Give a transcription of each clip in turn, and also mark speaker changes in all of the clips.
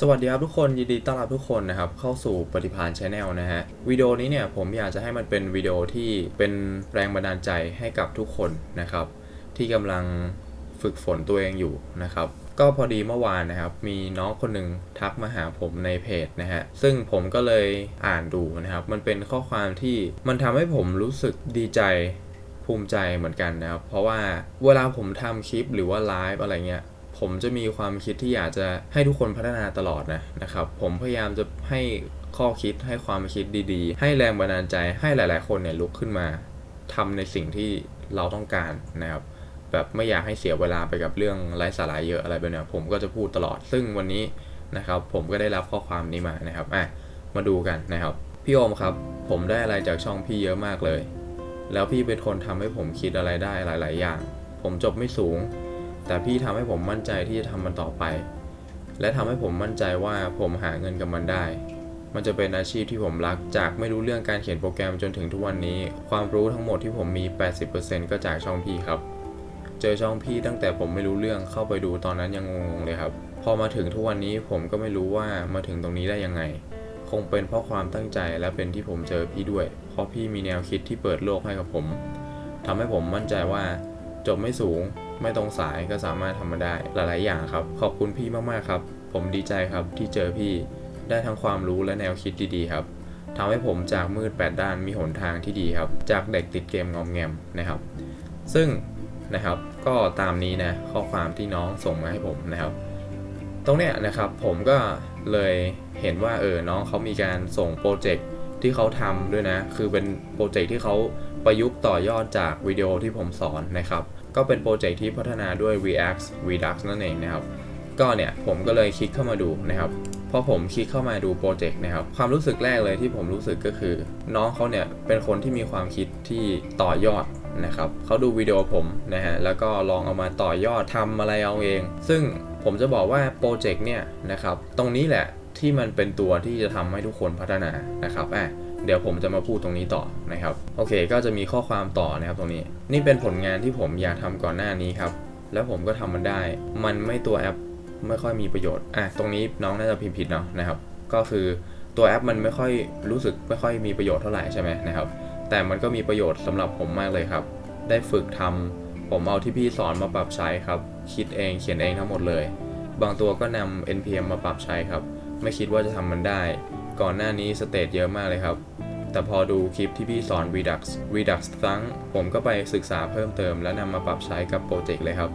Speaker 1: สวัสดีครับทุกคนยินดีต้อนรับทุกคนนะครับเข้าสู่ปฏิพานชาแนลนะฮะวิดีโอนี้เนี่ยผมอยากจะให้มันเป็นวิดีโอที่เป็นแรงบันดาลใจให้กับทุกคนนะครับที่กำลังฝึกฝนตัวเองอยู่นะครับก็พอดีเมื่อวานนะครับ มีน้องคนหนึ่งทักมาหาผมในเพจนะฮะซึ่งผมก็เลยอ่านดูนะครับ มันเป็นข้อความที่มันทำให้ผมรู้สึกดีใจภูมิใจเหมือนกันนะครับ เพราะว่าเวลาผมทำคลิปหรือว่าไลฟ์อะไรเงี้ย ผมจะมีความคิดที่อยากจะให้ทุกคนพัฒนาตลอดนะนะครับ ผมพยายามจะให้ข้อคิดให้ความคิดดีๆ ให้แรงบันดาลใจให้หลาย ๆ คนเนี่ยลุกขึ้นมาทำในสิ่งที่เราต้องการนะครับแบบไม่อยากให้เสียเวลาไปกับเรื่องไร้สาระเยอะอะไรแบบนี้ผมก็จะพูดตลอดซึ่งวันนี้นะครับ ผมก็ได้รับข้อความนี้มานะครับอะมาดูกันนะครับ พี่โอมครับ ผมได้อะไรจากช่องพี่เยอะมากเลย แล้วพี่เป็นคนทำให้ผมคิดอะไรได้หลาย ๆ อย่าง ผมจบไม่สูง แต่พี่ทำให้ผมมั่นใจที่จะทำมันต่อไป และทำให้ผมมั่นใจว่าผมหาเงินกับมันได้ มันจะเป็นอาชีพที่ผมรัก จากไม่รู้เรื่องการเขียนโปรแกรมจนถึงทุกวันนี้ ความรู้ทั้งหมดที่ผมมี 80%ก็จากช่องพี่ครับ เจอช่องพี่ตั้งแต่ผมไม่รู้เรื่องเข้าไปดูตอนนั้นยังงงๆเลยครับ พอมาถึงทุกวันนี้ผมก็ไม่รู้ว่ามาถึงตรงนี้ได้ยังไง คงเป็นเพราะความตั้งใจและเป็นที่ผมเจอพี่ด้วย เพราะพี่มีแนวคิดที่เปิดโลกให้กับผมทำให้ผมมั่นใจว่าจบไม่สูง ไม่ตรงสายก็สามารถทำมาได้หลาย ๆ อย่างครับ ขอบคุณพี่มาก ๆ ครับ ผมดีใจครับที่เจอพี่ได้ทั้งความรู้และแนวคิดดี ๆ ครับทำให้ผมจากมืดแปดด้านมีหนทางที่ดีครับ จากเด็กติดเกมงอมแงมนะครับ ซึ่งนะครับก็ตามนี้นะข้อความที่น้องส่งมาให้ผมนะครับ ตรงเนี้ยนะครับผมก็เลยเห็นว่าเออน้องเขามีการส่งโปรเจกต์ที่เขาทำด้วยนะ คือเป็นโปรเจกต์ที่เขาประยุกต์ต่อยอดจากวิดีโอที่ผมสอนนะครับ ก็เป็นโปรเจกต์ที่พัฒนาด้วย React Redux นั่นเองนะครับ ก็เนี่ยผมก็เลยคลิกเข้ามาดูนะครับพอผมคลิกเข้ามาดูโปรเจกต์นะครับ ความรู้สึกแรกเลยที่ผมรู้สึกก็คือ น้องเขาเนี่ยเป็นคนที่มีความคิดที่ต่อยอดนะครับเขาดูวิดีโอผมนะฮะแล้วก็ลองเอามาต่อยอดทำอะไรเอาเอง ซึ่งผมจะบอกว่าโปรเจกต์เนี่ยนะครับตรงนี้แหละที่มันเป็นตัวที่จะทำให้ทุกคนพัฒนานะครับอะ เดี๋ยวผมจะมาพูดตรงนี้ต่อนะครับโอเค ก็จะมีข้อความต่อนะครับตรงนี้ นี่เป็นผลงานที่ผมอยากทำก่อนหน้านี้ครับแล้วผมก็ทำมันได้ มันไม่ตัวแอปไม่ค่อยมีประโยชน์อะตรงนี้น้องน่าจะพิมพ์ผิดเนาะนะครับ ก็คือตัวแอปมันไม่ค่อยรู้สึกไม่ค่อยมีประโยชน์เท่าไหร่ใช่ไหมนะครับ แต่มันก็มีประโยชน์สำหรับผมมากเลยครับ ได้ฝึกทำผมเอาที่พี่สอนมาปรับใช้ครับ คิดเองเขียนเองทั้งหมดเลย บางตัวก็นำ npm มาปรับใช้ครับ ไม่คิดว่าจะทำมันได้ ก่อนหน้านี้สเตจเยอะมากเลยครับ แต่พอดูคลิปที่พี่สอน Redux Redux ทั้งผมก็ไปศึกษาเพิ่มเติม และนำมาปรับใช้กับโปรเจกต์เลยครับ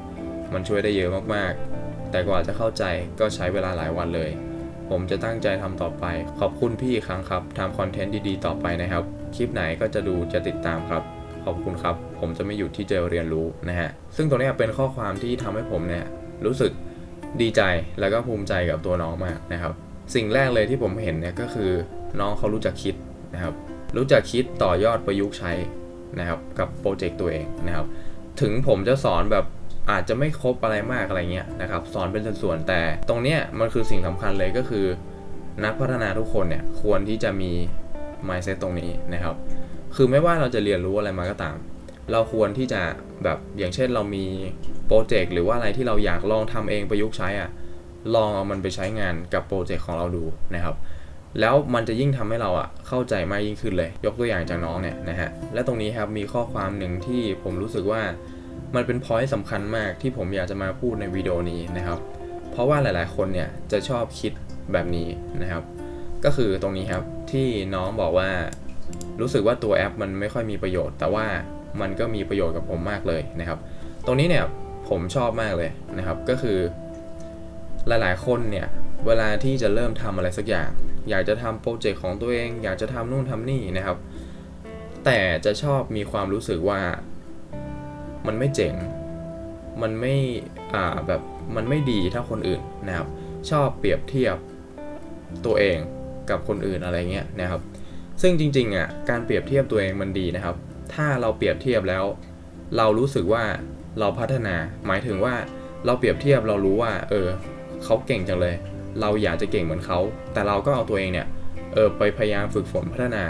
Speaker 1: มันช่วยได้เยอะมากๆ แต่กว่าจะเข้าใจก็ใช้เวลาหลายวันเลย ผมจะตั้งใจทำต่อไป ขอบคุณพี่อีกครั้งครับทำคอนเทนต์ดีๆ ต่อไปนะครับ คลิปไหนก็จะดูจะติดตามครับขอบคุณครับ ผมจะไม่หยุดที่จะเรียนรู้นะฮะ ซึ่งตรงนี้เป็นข้อความที่ทำให้ผมเนี่ยรู้สึกดีใจแล้วก็ภูมิใจกับตัวน้องมากนะครับ สิ่งแรกเลยที่ผมเห็นเนี่ยก็คือน้องเขารู้จักคิดนะครับ รู้จักคิดต่อยอดประยุกต์ใช้นะครับกับโปรเจกต์ตัวเองนะครับ ถึงผมจะสอนแบบอาจจะไม่ครบอะไรมากอะไรเงี้ยนะครับ สอนเป็นส่วนๆแต่ตรงเนี้ยมันคือสิ่งสำคัญเลยก็คือ นักพัฒนาทุกคนเนี่ยควรที่จะมี mindset ตรงนี้นะครับ คือไม่ว่าเราจะเรียนรู้อะไรมาก็ตาม เราควรที่จะแบบอย่างเช่นเรามีโปรเจกต์หรือว่าอะไรที่เราอยากลองทำเองประยุกต์ใช้อะ ลองเอามันไปใช้งานกับโปรเจกต์ของเราดูนะครับ แล้วมันจะยิ่งทำให้เราอะเข้าใจมากยิ่งขึ้นเลย ยกตัวอย่างจากน้องเนี่ยนะฮะ และตรงนี้ครับมีข้อความหนึ่งที่ผมรู้สึกว่ามันเป็นพอยต์สำคัญมากที่ผมอยากจะมาพูดในวิดีโอนี้นะครับ เพราะว่าหลายๆ คนเนี่ยจะชอบคิดแบบนี้นะครับ ก็คือตรงนี้ครับที่น้องบอกว่ารู้สึกว่าตัวแอปมันไม่ค่อยมีประโยชน์ แต่ว่ามันก็มีประโยชน์กับผมมากเลยนะครับ ตรงนี้เนี่ยผมชอบมากเลยนะครับ ก็คือ หลายๆ คนเนี่ย เวลาที่จะเริ่มทำอะไรสักอย่าง อยากจะทำโปรเจกต์ของตัวเอง อยากจะทำนู่นทำนี่นะครับ แต่จะชอบมีความรู้สึกว่า มันไม่เจ๋ง มันไม่ อ่า แบบ มันไม่ดีเท่าคนอื่นนะครับ ชอบเปรียบเทียบตัวเองกับคนอื่นอะไรเงี้ยนะครับ ซึ่งจริงๆอะ การเปรียบเทียบตัวเองมันดีนะครับ ถ้าเราเปรียบเทียบแล้ว เรารู้สึกว่าเราพัฒนา หมายถึงว่าเราเปรียบเทียบเรารู้ว่า เออ เขาเก่งจังเลย เราอยากจะเก่งเหมือนเขา แต่เราก็เอาตัวเองเนี่ย เออไปพยายามฝึกฝนพัฒนา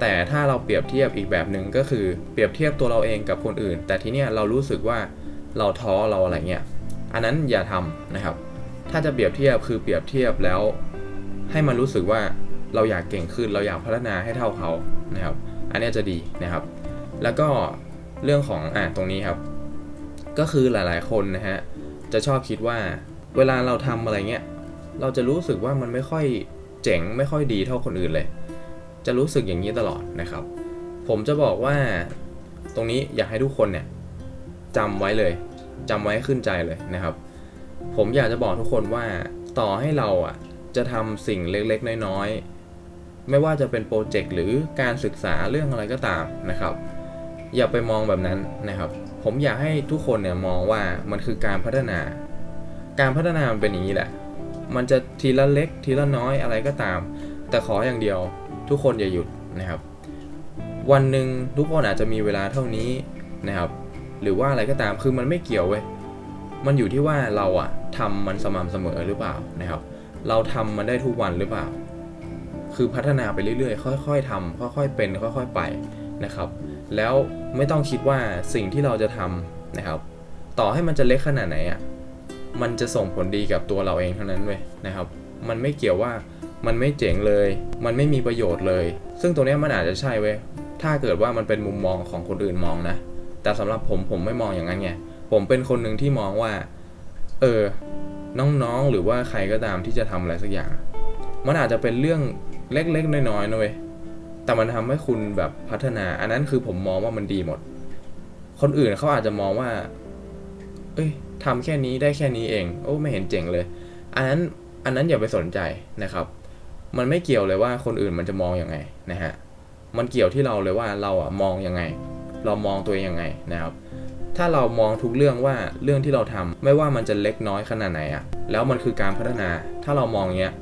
Speaker 1: แต่ถ้าเราเปรียบเทียบอีกแบบหนึ่งก็คือเปรียบเทียบตัวเราเองกับคนอื่น แต่ทีเนี้ยเรารู้สึกว่าเราท้อเราอะไรเงี้ย อันนั้นอย่าทำนะครับ ถ้าจะเปรียบเทียบคือเปรียบเทียบแล้ว ให้มันรู้สึกว่าเราอยากเก่งขึ้น เราอยากพัฒนาให้เท่าเขานะครับ อันนี้จะดีนะครับ แล้วก็เรื่องของอ่าตรงนี้ครับ ก็คือหลายๆคนนะฮะจะชอบคิดว่า เวลาเราทำอะไรเงี้ย เราจะรู้สึกว่ามันไม่ค่อยเจ๋งไม่ค่อยดีเท่าคนอื่นเลย จะรู้สึกอย่างนี้ตลอดนะครับ ผมจะบอกว่าตรงนี้อยากให้ทุกคนเนี่ยจำไว้เลยจำไว้ขึ้นใจเลยนะครับ ผมอยากจะบอกทุกคนว่าต่อให้เราอะจะทำสิ่งเล็กๆ น้อยๆ ไม่ว่าจะเป็นโปรเจกต์หรือการศึกษาเรื่องอะไรก็ตามนะครับ อย่าไปมองแบบนั้นนะครับ ผมอยากให้ทุกคนเนี่ยมองว่ามันคือการพัฒนา การพัฒนามันเป็นอย่างนี้แหละ มันจะทีละเล็กทีละน้อยอะไรก็ตาม แต่ขออย่างเดียวทุกคนอย่าหยุดนะครับ วันหนึ่งทุกคนอาจจะมีเวลาเท่านี้นะครับ หรือว่าอะไรก็ตามคือมันไม่เกี่ยวเว้ยมันอยู่ที่ว่าเราอะทำมันสม่ำเสมอหรือเปล่านะครับ เราทำมันได้ทุกวันหรือเปล่า คือพัฒนาไปเรื่อยๆ ค่อยๆทำค่อยๆเป็นค่อยๆไปนะครับ แล้วไม่ต้องคิดว่าสิ่งที่เราจะทำนะครับ ต่อให้มันจะเล็กขนาดไหนอะ มันจะส่งผลดีกับตัวเราเองเท่านั้นเว้ยนะครับ มันไม่เกี่ยวว่ามันไม่เจ๋งเลย มันไม่มีประโยชน์เลย ซึ่งตรงนี้มันอาจจะใช่เว้ย ถ้าเกิดว่ามันเป็นมุมมองของคนอื่นมองนะ แต่สำหรับผมผมไม่มองอย่างนั้นไง ผมเป็นคนหนึ่งที่มองว่า เออ น้องๆ หรือว่าใครก็ตามที่จะทำอะไรสักอย่าง มันอาจจะเป็นเรื่องเล็กๆ น้อยๆนะเว้ย แต่มันทำให้คุณแบบพัฒนา อันนั้นคือผมมองว่ามันดีหมด คนอื่นเขาอาจจะมองว่า เอ้ยทำแค่นี้ได้แค่นี้เอง โอ้ไม่เห็นเจ๋งเลย อันนั้นอันนั้นอย่าไปสนใจนะครับ มันไม่เกี่ยวเลยว่าคนอื่นมันจะมองอยังไงนะฮะมันเกี่ยวที่เราเลยว่าเราอะมองยังไง เรามองตัวเองยังไงนะครับ ถ้าเรามองทุกเรื่องว่าเรื่องที่เราทำไม่ว่ามันจะเล็กน้อยขนาดไหนอะแล้วมันคือการพัฒนา ถ้าเรามองเงี้ย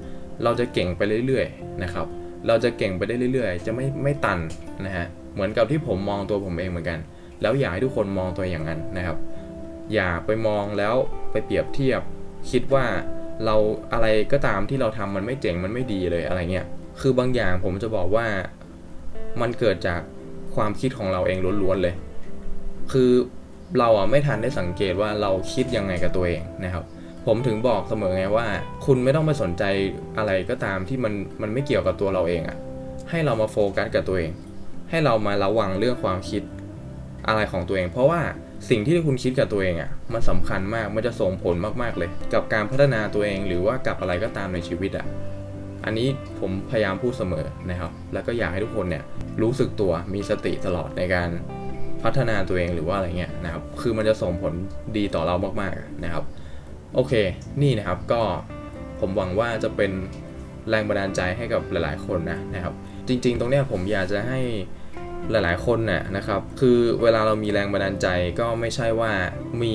Speaker 1: เราจะเก่งไปเรื่อยๆนะครับ เราจะเก่งไปได้เรื่อยๆ จะไม่ไม่ตันนะฮะเหมือนกับที่ผมมองตัวผมเองเหมือนกัน แล้วอยากให้ทุกคนมองตัวอย่างนั้นนะครับ อย่าไปมองแล้วไปเปรียบเทียบ คิดว่าเราอะไรก็ตามที่เราทำมันไม่เจ๋งมันไม่ดีเลยอะไรเงี้ย คือบางอย่างผมจะบอกว่ามันเกิดจากความคิดของเราเองล้วนๆเลย คือเราอะไม่ทันได้สังเกตว่าเราคิดยังไงกับตัวเองนะครับ ผมถึงบอกเสมอไงว่า คุณไม่ต้องไปสนใจอะไรก็ตามที่มันมันไม่เกี่ยวกับตัวเราเองอะ่ะ ให้เรามาโฟกัสกับตัวเอง ให้เรามาระวังเรื่องความคิดอะไรของตัวเอง เพราะว่า สิ่งที่คุณคิดกับตัวเองอะ่ะมันสำคัญมากมันจะส่งผลมากๆเลย กับการพัฒนาตัวเองหรือว่ากับอะไรก็ตามในชีวิตอะ่ะอันนี้ผมพยายามพูดเสมอนะครับ แล้วก็อยากให้ทุกคนเนี่ยรู้สึกตัวมีสติตลอดในการพัฒนาตัวเองหรือว่าอะไรเงี้ยนะครับ คือมันจะส่งผลดีต่อเรามากๆนะครับ โอเค นี่นะครับก็ผมหวังว่าจะเป็นแรงบันดาลใจให้กับหลาย ๆ คนนะนะครับ จริง ๆ ตรงเนี้ยผมอยากจะให้ หลาย ๆ คนน่ะนะครับ คือเวลาเรามีแรงบันดาลใจก็ไม่ใช่ว่ามี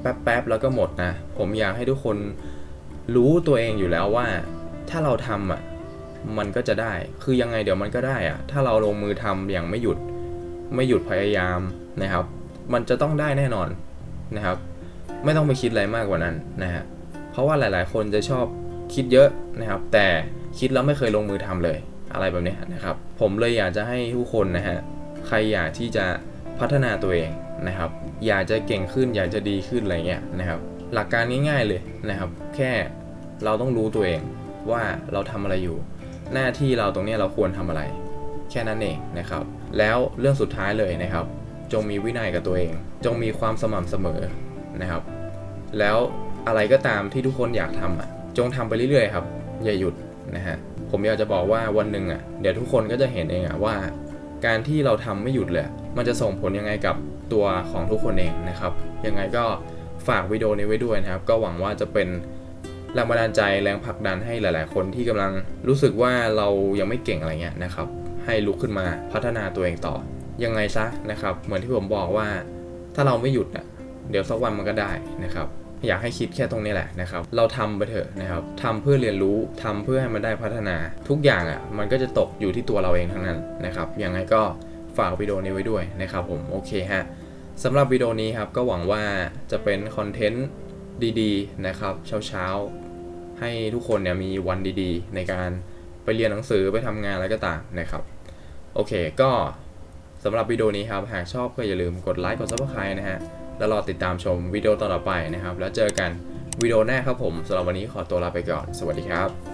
Speaker 1: แป๊บๆแล้วก็หมดนะ ผมอยากให้ทุกคนรู้ตัวเองอยู่แล้วว่า ถ้าเราทำอะมันก็จะได้ คือยังไงเดี๋ยวมันก็ได้อะ ถ้าเราลงมือทำอย่างไม่หยุด ไม่หยุดพยายามนะครับ มันจะต้องได้แน่นอนนะครับ ไม่ต้องไปคิดอะไรมากกว่านั้นนะฮะ เพราะว่าหลาย ๆ คนจะชอบคิดเยอะนะครับ แต่คิดแล้วไม่เคยลงมือทำเลย อะไรแบบนี้นะครับ ผมเลยอยากจะให้ทุกคนนะฮะใครอยากที่จะพัฒนาตัวเองนะครับ อยากจะเก่งขึ้น อยากจะดีขึ้นอะไรเงี้ยนะครับ หลักการง่ายๆเลยนะครับ แค่เราต้องรู้ตัวเองว่าเราทำอะไรอยู่ หน้าที่เราตรงนี้เราควรทำอะไร แค่นั้นเองนะครับ แล้วเรื่องสุดท้ายเลยนะครับ จงมีวินัยกับตัวเอง จงมีความสม่ำเสมอนะครับ แล้วอะไรก็ตามที่ทุกคนอยากทำอะจงทำไปเรื่อยๆครับ อย่าหยุดนะฮะ ผมอยากจะบอกว่าวันหนึ่งอะเดี๋ยวทุกคนก็จะเห็นเองอะว่า การที่เราทำไม่หยุดเลยมันจะส่งผลยังไงกับตัวของทุกคนเองนะครับ ยังไงก็ฝากวิดีโอนี้ไว้ด้วยนะครับ ก็หวังว่าจะเป็นแรงบันดาลใจแรงผลักดันให้หลาย ๆ คนที่กำลังรู้สึกว่าเรายังไม่เก่งอะไรเงี้ยนะครับ ให้ลุกขึ้นมาพัฒนาตัวเองต่อ ยังไงซะนะครับ เหมือนที่ผมบอกว่า ถ้าเราไม่หยุดอะเดี๋ยวสักวันมันก็ได้นะครับ อยากให้คิดแค่ตรงนี้แหละนะครับ เราทำไปเถอะนะครับทำเพื่อเรียนรู้ทำเพื่อให้มันได้พัฒนา ทุกอย่างอะมันก็จะตกอยู่ที่ตัวเราเองทั้งนั้นนะครับยังไงก็ฝากวิดีโอนี้ไว้ด้วยนะครับผมโอเคฮะสำหรับวิดีโอนี้ครับก็หวังว่าจะเป็นคอนเทนต์ดีๆนะครับเช้าๆ ให้ทุกคนเนี่ยมีวันดีๆ ในการไปเรียนหนังสือไปทำงานอะไรก็ตามนะครับ โอเคก็สำหรับวิดีโอนี้ครับ หากชอบก็อย่าลืมกดไลค์กด subscribe นะฮะ แล้วรอติดตามชมวิดีโอตอนต่อไปนะครับ แล้วเจอกันวิดีโอหน้าครับผมสำหรับวันนี้ขอตัวลาไปก่อน สวัสดีครับ